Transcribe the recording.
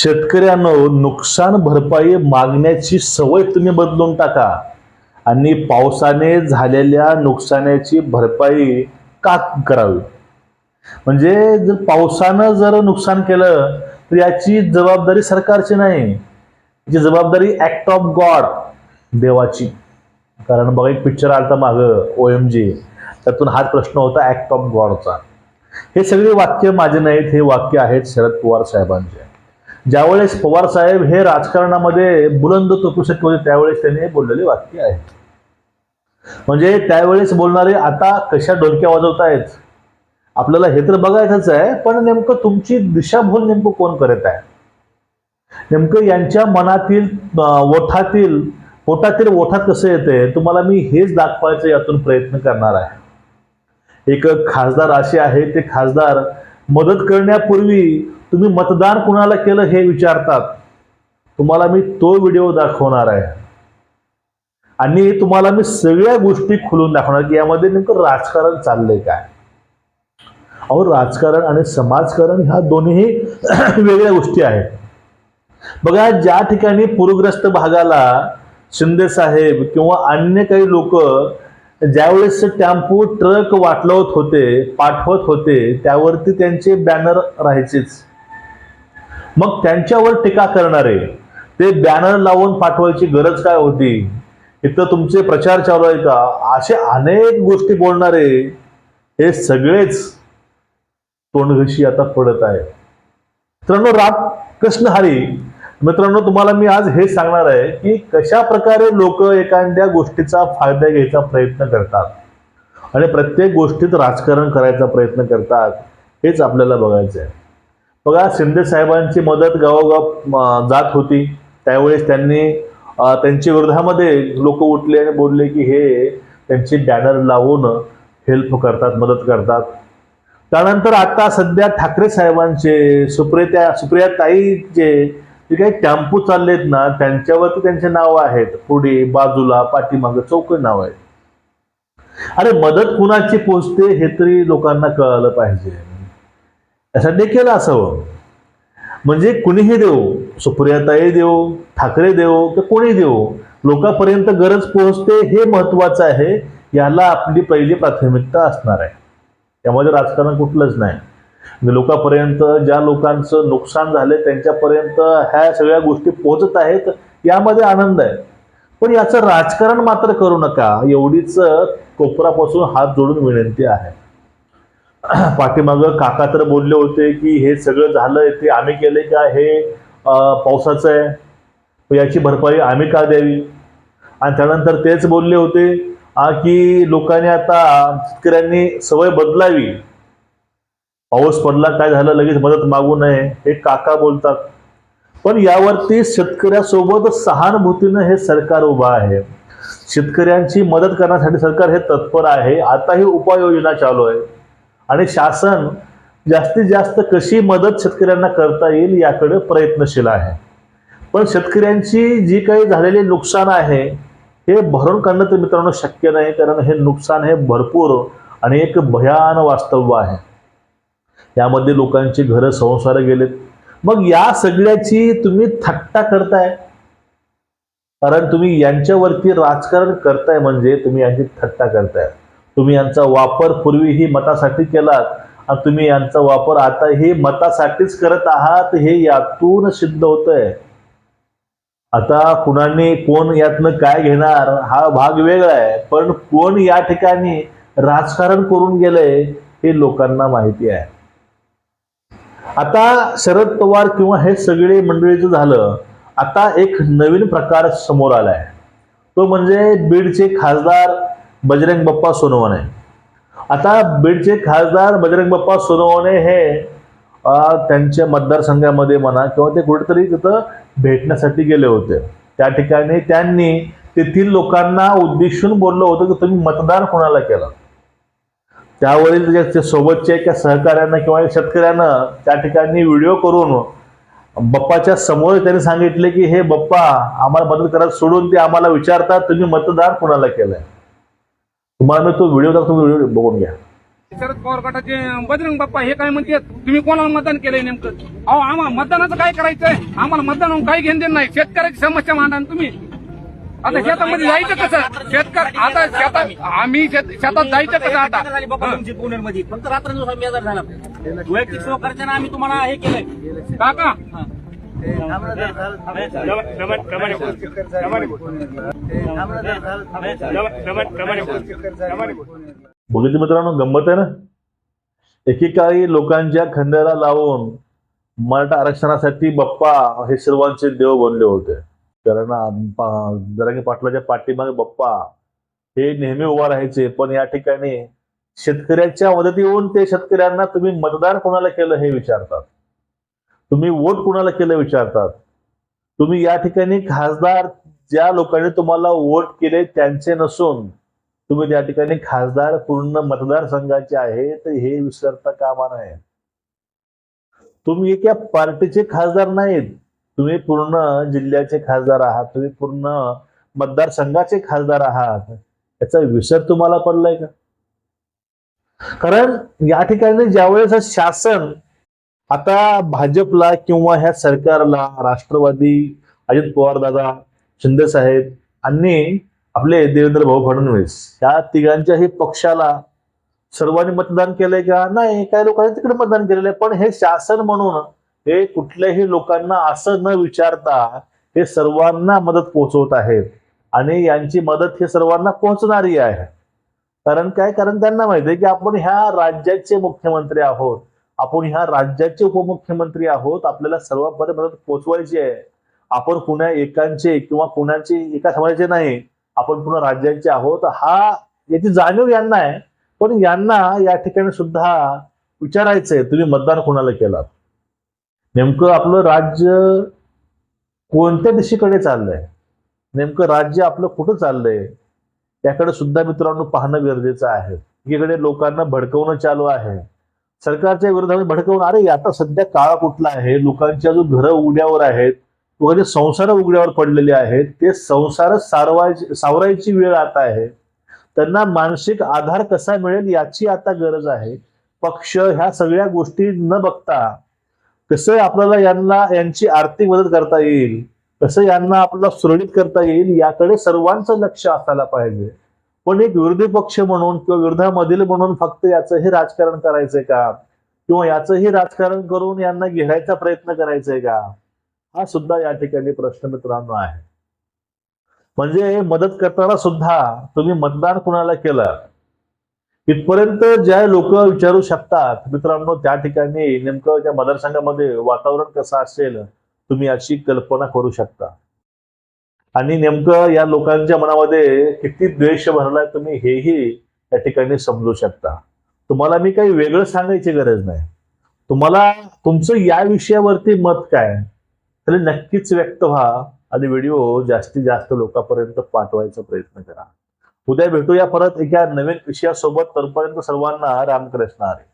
शेतकऱ्यांनो नुकसान भरपाई मागण्याची सवय तुम्ही बदलून टाका. आणि पावसाने झालेल्या नुकसानाची भरपाई का करावी? म्हणजे जर पावसानं जर नुकसान केलं तर याची जबाबदारी सरकारची नाही. याची जबाबदारी ऍक्ट ऑफ गॉड देवाची. कारण बघा एक पिक्चर आलता मागं ओ एम जी त्यातून हाच प्रश्न होता ऍक्ट ऑफ गॉडचा हे सगळे वाक्य माझे नाहीत हे वाक्य आहेत शरद पवार साहेबांचे. ज्यावेळेस पवार साहेब हे राजकारणामध्ये बुलंद तोपू शकत होते त्यावेळेस त्यांनी बोललेले वाक्य आहे. म्हणजे त्यावेळेस बोलणारे आता कशा डोलक्या वाजवतायत? आपल्याला हे तर बघायचंच आहे पण नेमकं तुमची दिशाभूल नेमकं कोण करत आहे? नेमकं यांच्या मनातील ओठातील पोटातील ओठात कसं येते तुम्हाला मी हेच दाखवायचं यातून प्रयत्न करणार आहे. एक खासदार असे आहे ते खासदार मदत करण्यापूर्वी तुम्ही मतदान कुणाला केलं हे विचारतात. तुम्हाला मी तो व्हिडिओ दाखवणार आहे. आणि तुम्हाला मी सगळ्या गोष्टी खुलून दाखवणार की यामध्ये नेमकं राजकारण चाललंय काय? अहो राजकारण आणि समाजकारण ह्या दोन्ही वेगळ्या गोष्टी आहेत. बघा ज्या ठिकाणी पूरग्रस्त भागाला शिंदे साहेब किंवा अन्य काही लोक ज्यावेळेस टेम्पो ट्रक वाटलवत होते पाठवत होते त्यावरती त्यांचे बॅनर राहायचेच. मग त्यांच्यावर टीका करणारे ते बॅनर लावून पाठवायची गरज काय होती? इथं तुमचे प्रचार चालू आहे का? असे अनेक गोष्टी बोलणारे हे सगळेच तोंडघशी आता पडत आहे मित्रांनो राम कृष्ण हरी मित्रांनो तुम्हाला मी आज हे सांगणार आहे की कशा प्रकारे लोक एखाद्या गोष्टीचा फायदा घ्यायचा प्रयत्न करतात आणि प्रत्येक गोष्टीत राजकारण करायचा प्रयत्न करतात हेच आपल्याला बघायचं आहे. बघा शिंदे साहेबांची मदत गावोगाव जात होती. त्यावेळेस त्यांनी त्यांची त्यांच्या विरोधामध्ये लोक उठले आणि बोलले की हे त्यांचे बॅनर लावून हेल्प करतात मदत करतात. त्यानंतर आता सध्या ठाकरे साहेबांचे सुप्रिया सुप्रिया ताईचे जे काही टेम्पो चाललेत ना त्यांच्यावरती त्यांचे नाव आहेत. पुढे बाजूला पाठीमागं चौक नाव आहेत. अरे मदत कुणाची पोचते हे तरी लोकांना कळालं पाहिजे. यासाठी केलं असावं. म्हणजे कुणीही देऊ सुप्रियाताई देऊ ठाकरे देऊ की कोणी देऊ लोकांपर्यंत गरज पोहोचते हे महत्वाचं आहे याला आपली पहिली प्राथमिकता असणार आहे. त्यामध्ये राजकारण कुठलंच नाही. म्हणजे लोकांपर्यंत ज्या लोकांचं नुकसान झाले त्यांच्यापर्यंत ह्या सगळ्या गोष्टी पोहोचत आहेत यामध्ये आनंद आहे. पण याचं राजकारण मात्र करू नका एवढीच कोपरापासून हात जोडून विनंती आहे. पाठीमागं काका तर बोलले होते की हे सगळं झालं ते आम्ही केले का? हे पावसाचं आहे. याची भरपाई आम्ही का द्यावी? आणि त्यानंतर तेच बोलले होते की लोकांनी आता शेतकऱ्यांनी सवय बदलावी. पाऊस पडला काय झालं लगेच मदत मागू नये हे काका बोलतात. पण यावरती शेतकऱ्यासोबत सहानुभूतीनं हे सरकार उभं आहे. शेतकऱ्यांची मदत करण्यासाठी सरकार हे तत्पर आहे. आता ही उपाययोजना चालू आहे. आणि शासन जास्तीत जास्त कशी मदत शेतकऱ्यांना करता येईल याकडे प्रयत्नशील आहे. पण शेतकऱ्यांची जी काही झालेली नुकसान आहे हे भरून काढणं तर मित्रांनो शक्य नाही कारण हे नुकसान हे भरपूर आणि एक भयान वास्तव्य आहे. यामध्ये लोकांची घरं संसार गेलेत. मग या सगळ्याची तुम्ही थट्टा करताय? कारण तुम्ही यांच्यावरती राजकारण करताय म्हणजे तुम्ही यांची थट्टा करताय. तुम्ही यांचा वापर पूर्वीही मतासाठी केलात आणि तुम्ही यांचा वापर आताही मतासाठीच करत आहात हे यातून सिद्ध होतंय. आता कुणाने कोण यातनं काय घेणार हा भाग वेगळा आहे पण कोण या ठिकाणी राजकारण करून गेलंय हे लोकांना माहिती आहे. आता शरद पवार किंवा हे सगळे मंडळीचं झालं आता एक नवीन प्रकार समोर आलाय. तो म्हणजे बीडचे खासदार बजरंग बाप्पा सोनवणे. आता बीडचे खासदार बजरंग बाप्पा सोनवणे हे त्यांच्या मतदारसंघामध्ये म्हणा किंवा ते कुठेतरी तिथं भेटण्यासाठी गेले होते. त्या ठिकाणी त्यांनी तेथील लोकांना उद्देशून बोललं होतं की तुम्ही मतदान कोणाला केलं? त्यावरील सोबतच्या एका सहकार्यानं किंवा शेतकऱ्यानं त्या ठिकाणी व्हिडिओ करून बप्पाच्या समोर त्यांनी सांगितले की हे बप्पा आम्हाला मदत करायला सोडून ते आम्हाला विचारतात तुम्ही मतदान कोणाला केलंय? तुम्हाला मी तो व्हिडिओ दाखवतो तुम्ही व्हिडिओ बघून घ्या. शरद पवार गटाचे बजरंग बाप्पा हे काय म्हणते तुम्ही कोणाला मतदान केलंय नेमकं? अहो आम्हाला मतदानाचं काय करायचंय? आम्हाला मतदान काही घेणं देणं नाही. शेतकऱ्याची समस्या मांडा ना तुम्ही. आता शेतामध्ये जायचं कसं? शेतकरी आता शेतात आम्ही. शेत- शेतात जायचं कसं आता? झाली बाबा तुमची पुण्यामध्ये फक्त रात्रंदिवस आम्ही आजार झाला. वैयक्तिक सहकार्याने आम्ही तुम्हाला हे केलंय. काका बघितलं मित्रांनो गंमत आहे ना? एकेकाळी लोकांच्या खंड्याला लावून मराठा आरक्षणासाठी बाप्पा हे सर्वांचे देव बनले होते. कारण जरांगे पाटलाच्या पाठीमागे बाप्पा हे नेहमी उभा राहायचे पण या ठिकाणी शेतकऱ्याच्या मदतीहून ते शेतकऱ्यांना तुम्ही मतदान कोणाला केलं हे विचारतात. तुम्ही वोट कुणाला केलं विचारतात? तुम्ही या ठिकाणी खासदार ज्या लोकांनी तुम्हाला वोट केले त्यांचे नसून तुम्ही त्या ठिकाणी खासदार पूर्ण मतदारसंघाचे आहेत हे विसरता कामा नये. तुम्ही एका पार्टीचे खासदार नाहीत. तुम्ही पूर्ण जिल्ह्याचे खासदार आहात. तुम्ही पूर्ण मतदारसंघाचे खासदार आहात. याचा विसर तुम्हाला पडलाय का? कारण या ठिकाणी ज्यावेळेस शासन आता भाजपला किंवा ह्या सरकारला राष्ट्रवादी अजित पवार दादा शिंदे साहेब आणि आपले देवेंद्र भाऊ फडणवीस या तिघांच्याही पक्षाला सर्वांनी मतदान केलंय का? नाही काही लोकांनी तिकडे मतदान केलेलं आहे. पण हे शासन म्हणून हे कुठल्याही लोकांना असं न विचारता हे सर्वांना मदत पोहोचवत आहेत. आणि यांची मदत हे सर्वांना पोहोचणारी आहे. कारण काय? कारण त्यांना माहिती आहे की आपण ह्या राज्याचे मुख्यमंत्री आहोत. आपण ह्या राज्याचे उपमुख्यमंत्री आहोत आपल्याला सर्वांपर्यंत मदत पोहोचवायची आहे. आपण कुणा एकांचे किंवा कुणाचे एका समाजाचे नाही आपण पुन्हा राज्यांचे आहोत. हा याची जाणीव यांना आहे. पण यांना या ठिकाणी सुद्धा विचारायचंय तुम्ही मतदान कोणाला केलात नेमकं आपलं राज्य कोणत्या दिशेकडे चाललंय? नेमकं राज्य आपलं कुठं चाललंय? याकडे सुद्धा मित्रांनो पाहणं गरजेचं आहे. एकीकडे लोकांना भडकवणं चालू आहे. सरकारच्या विरोधात भडकवून अरे आता सध्या काळा कुठला आहे? लोकांच्या जो घरं उघड्यावर आहेत वगैरे संसार उघड्यावर पडलेले आहेत ते संसार सारवायची सावरायची वेळ आता आहे. त्यांना मानसिक आधार कसा मिळेल याची आता गरज आहे. पक्ष ह्या सगळ्या गोष्टी न बघता कसं आपल्याला यांना यांची आर्थिक मदत करता येईल कसं यांना आपल्याला सुरळीत करता येईल याकडे सर्वांचं लक्ष असायला पाहिजे. पण एक विरोधी पक्ष म्हणून किंवा विरोधामधील म्हणून फक्त याचंही राजकारण करायचंय का? किंवा याचंही राजकारण करून यांना घेण्याचा प्रयत्न करायचाय का? हा सुद्धा या ठिकाणी प्रश्न मित्रांनो आहे. म्हणजे मदत करताना सुद्धा तुम्ही मतदान कुणाला केलं? इथपर्यंत ज्या लोक विचारू शकतात मित्रांनो त्या ठिकाणी नेमकं त्या मतदारसंघामध्ये वातावरण कसं असेल तुम्ही याची कल्पना करू शकता. आणि नेमकं या लोकांच्या मनामध्ये किती द्वेष भरलाय तुम्ही हेही या ठिकाणी समजू शकता. तुम्हाला मी काही वेगळं सांगायची गरज नाही. तुम्हाला तुमचं या विषयावरती मत काय? तरी नक्कीच व्यक्त व्हा आणि व्हिडिओ जास्तीत जास्त लोकांपर्यंत पाठवायचा प्रयत्न करा. उद्या भेटूया परत एका नवीन विषयासोबत. तोपर्यंत सर्वांना रामकृष्ण आले